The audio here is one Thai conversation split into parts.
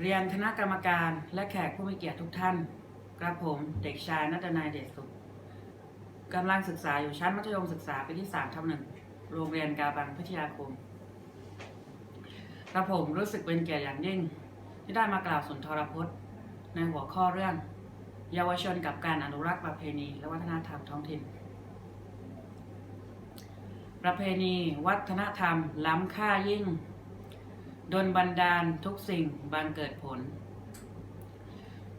เรียนคณะกรรมการและแขกผู้มีเกียรติทุกท่าน กระผมเด็กชายนัตนายเดชสุขกำลังศึกษาอยู่ชั้นมัธยมศึกษาปีที่3ทับหนึ่งโรงเรียนกาบังพิทยาคม กระผมรู้สึกเป็นเกียรติอย่างยิ่ง ที่ได้มากล่าวสุนทรพจน์ ในหัวข้อเรื่อง เยาวชนกับการอนุรักษ์ประเพณีและวัฒนธรรมท้องถิ่น ประเพณี วัฒนธรรม ล้ำค่ายิ่ง ดนบันดาลทุกสิ่งบังเกิดผล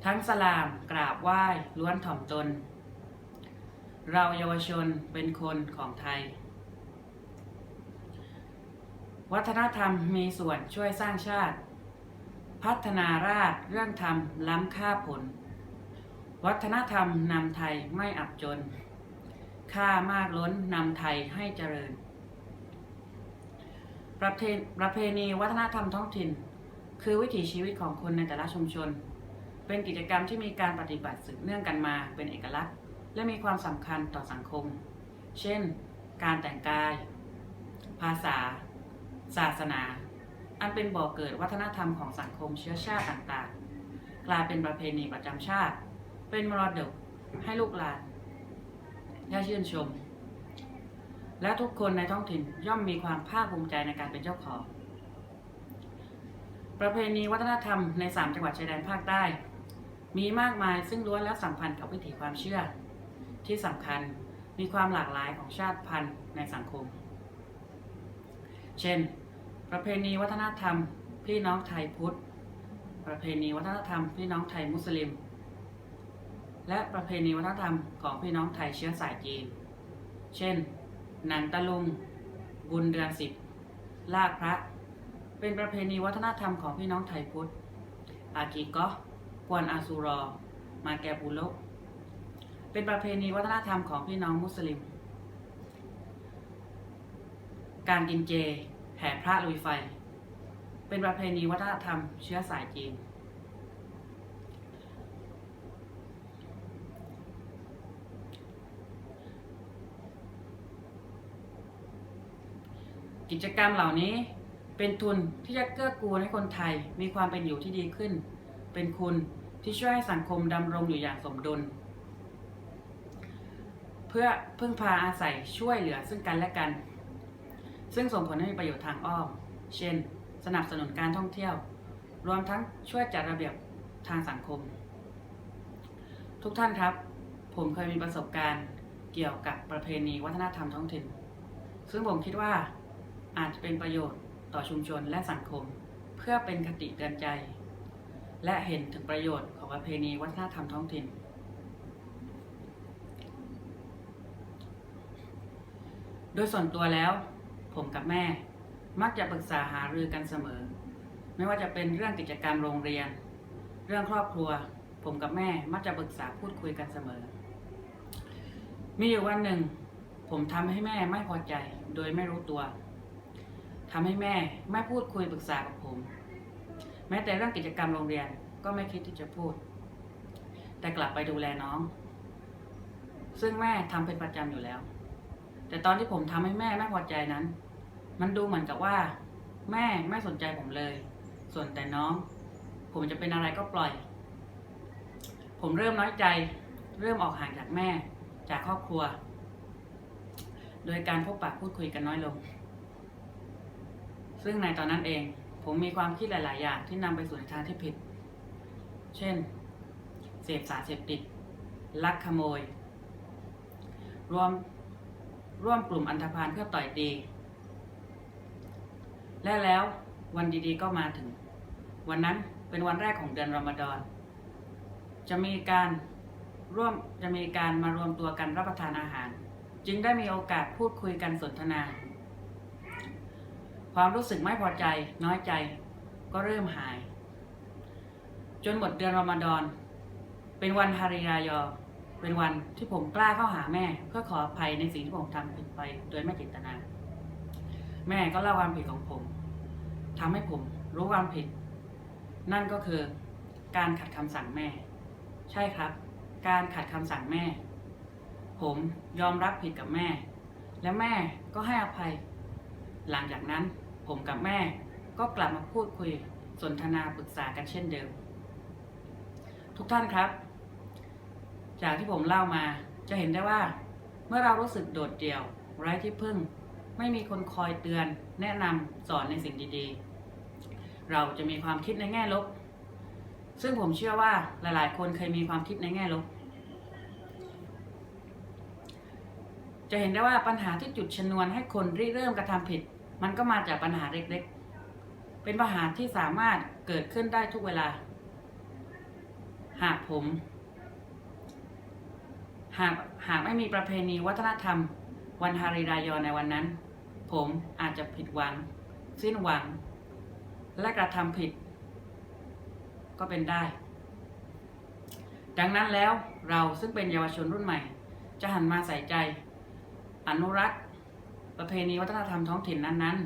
ทั้งสลามกราบไหว้ล้วนถ่อมตน เราเยาวชนเป็นคนของไทย วัฒนธรรมมีส่วนช่วยสร้างชาติ พัฒนาราษเรื่องธรรมล้ำค่าผล วัฒนธรรมนำไทยไม่อับจน ค่ามากล้นนำไทยให้เจริญ ประเพประเพณีวัฒนธรรมท้องถิ่น คือวิถีชีวิตของคนในแต่ละชุมชน เป็นกิจกรรมที่มีการปฏิบัติสืบเนื่องกันมาเป็นเอกลักษณ์ และมีความสำคัญต่อสังคม เช่น การแต่งกาย ภาษา ศาสนา อันเป็นบ่อกเกิดวัฒนธรรมของสังคมเชื้อชาติต่างๆ กลายเป็นประเพณีประจำชาติ เป็นมรดกให้ลูกหลานได้ชื่นชม และทุกคนในท้องถิ่นย่อมมีความภาคภูมิใจในการเป็นเจ้าของ ประเพณีวัฒนธรรมใน 3 จังหวัดชายแดนภาคใต้ มีมากมายซึ่งล้วนแล้วสัมพันธ์กับวิถีความเชื่อ ที่สำคัญมีความหลากหลายของชาติพันธุ์ในสังคม เช่น ประเพณีวัฒนธรรมพี่น้องไทยพุทธ ประเพณีวัฒนธรรมพี่น้องไทยมุสลิม และประเพณีวัฒนธรรมของพี่น้องไทยเชื้อสายจีน เช่น หนังตะลุง บุญเดือนสิบลากพระ เป็นประเพณีวัฒนธรรมของพี่น้องไทยพุทธ อากีกะกวนอาซูรอ มาแกบุโลเป็นประเพณีวัฒนธรรมของพี่น้องมุสลิม การกินเจ แห่พระลุยไฟ เป็นประเพณีวัฒนธรรมเชื้อสายจีน กิจกรรมเหล่านี้เป็นทุนที่จะเกื้อกูลให้คนไทยมีความเป็นอยู่ที่ดีขึ้น เป็นคุณที่ช่วยให้สังคมดำรงอยู่อย่างสมดุล เพื่อพึ่งพาอาศัยช่วยเหลือซึ่งกันและกัน ซึ่งส่งผลให้มีประโยชน์ทางอ้อม เช่น สนับสนุนการท่องเที่ยว รวมทั้งช่วยจัดระเบียบทางสังคม ทุกท่านครับ ผมเคยมีประสบการณ์เกี่ยวกับประเพณีวัฒนธรรมท้องถิ่น ซึ่งผมคิดว่า อาจจะเป็นประโยชน์ต่อชุมชนและสังคม เพื่อเป็นคติเตือนใจ และเห็นถึงประโยชน์ของประเพณีวัฒนธรรมท้องถิ่น โดยส่วนตัวแล้ว ผมกับแม่มักจะปรึกษาหารือกันเสมอ ไม่ว่าจะเป็นเรื่องกิจกรรมโรงเรียน เรื่องครอบครัว ผมกับแม่มักจะปรึกษาพูดคุยกันเสมอ มีอยู่วันหนึ่ง ผมทำให้แม่ไม่พอใจโดยไม่รู้ตัว ทำให้แม่ไม่พูดคุยปรึกษากับผม แม้แต่เรื่องกิจกรรมโรงเรียนก็ไม่คิดที่จะพูด แต่กลับไปดูแลน้อง ซึ่งแม่ทำเป็นประจำอยู่แล้ว แต่ตอนที่ผมทำให้แม่ไม่พอใจนั้น มันดูเหมือนกับว่า แม่ไม่สนใจผมเลย ส่วนแต่น้อง ผมจะเป็นอะไรก็ปล่อย ผมเริ่มน้อยใจ เริ่มออกห่างจากแม่จากครอบครัว โดยการพบปะพูดคุยกันน้อยลง ซึ่งในตอนนั้นเอง ผมมีความคิดหลาย ๆ อย่างที่นำไปสู่ในทางที่ผิด เช่น เสพสารเสพติด ลักขโมย รวมร่วมกลุ่มอันธพาลเพื่อต่อยตี และแล้ววันดี ๆ ก็มาถึง วันนั้นเป็นวันแรกของเดือนรอมฎอน จะมีการร่วมจะมีการมารวมตัวกันรับประทานอาหาร จึงได้มีโอกาสพูดคุยกันสนทนา ความรู้สึกไม่พอใจน้อยใจ ก็เริ่มหาย จนหมดเดือนรอมฎอน เป็นวันฮาริรายอ เป็นวันที่ผมกล้าเข้าหาแม่ เพื่อขออภัยในสิ่งที่ผมทำผิดไปโดยไม่เจตนา แม่ก็เล่าความผิดของผมทำให้ผมรู้ความผิด นั่นก็คือการขัดคำสั่งแม่ ใช่ครับ การขัดคำสั่งแม่ ผมยอมรับผิดกับแม่ และแม่ก็ให้อภัย หลังจากนั้น ผมกับแม่ก็กลับมาพูดคุยสนทนาปรึกษากันเช่นเดิม ทุกท่านครับ จากที่ผมเล่ามาจะเห็นได้ว่า เมื่อเรารู้สึกโดดเดี่ยว ไร้ที่พึ่ง ไม่มีคนคอยเตือน แนะนำสอนในสิ่งดีๆ เราจะมีความคิดในแง่ลบ ซึ่งผมเชื่อว่าหลายๆ คนเคยมีความคิดในแง่ลบ จะเห็นได้ว่าปัญหาที่จุดชนวนให้คนริเริ่มกระทำผิด มันก็มาจากปัญหาเล็กๆ เป็นปัญหาที่สามารถเกิดขึ้นได้ทุกเวลา หากผม หากหากไม่มีประเพณีวัฒนธรรม วันฮาริรายอในวันนั้น ผมอาจจะผิดหวัง สิ้นหวัง และกระทำผิด ก็เป็นได้ ดังนั้นแล้วเราซึ่งเป็นเยาวชนรุ่นใหม่ จะหันมาใส่ใจ อนุรักษ์ ประเพณีวัฒนธรรมท้องถิ่นนั้น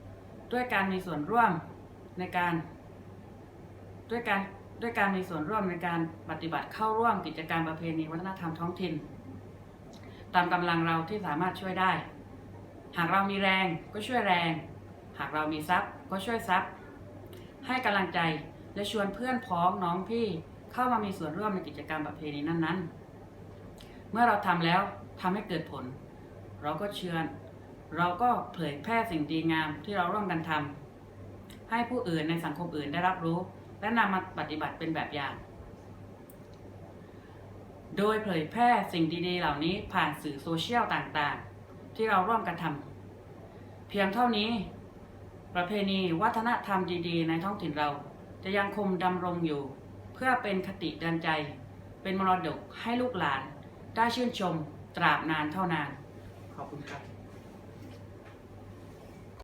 ๆ ด้วยการมีส่วนร่วมในการด้วยการด้วยการมีส่วนร่วมในการปฏิบัติเข้าร่วมกิจกรรมประเพณีวัฒนธรรมท้องถิ่น ตามกำลังเราที่สามารถช่วยได้ หากเรามีแรงก็ช่วยแรง หากเรามีทรัพย์ก็ช่วยทรัพย์ ให้กำลังใจและชวนเพื่อนพ้องน้องพี่เข้ามามีส่วนร่วมในกิจกรรมประเพณีนั้นๆ เมื่อเราทำแล้วทำให้เกิดผล เราก็เชิญ เราก็เผยแพร่สิ่งดีงามที่เราร่วมกันทำให้ผู้อื่นในสังคมอื่นได้รับรู้ และนำมาปฏิบัติเป็นแบบอย่าง โดยเผยแพร่สิ่งดีๆ เหล่านี้ผ่านสื่อโซเชียลต่างๆ ที่เราร่วมกันทำเพียงเท่านี้ ประเพณีวัฒนธรรมดีๆ ในท้องถิ่นเรา จะยังคงดำรงอยู่ เพื่อเป็นคติเตือนใจ เป็นมรดกให้ลูกหลาน ได้ชื่นชมตราบนานเท่านานขอบคุณครับ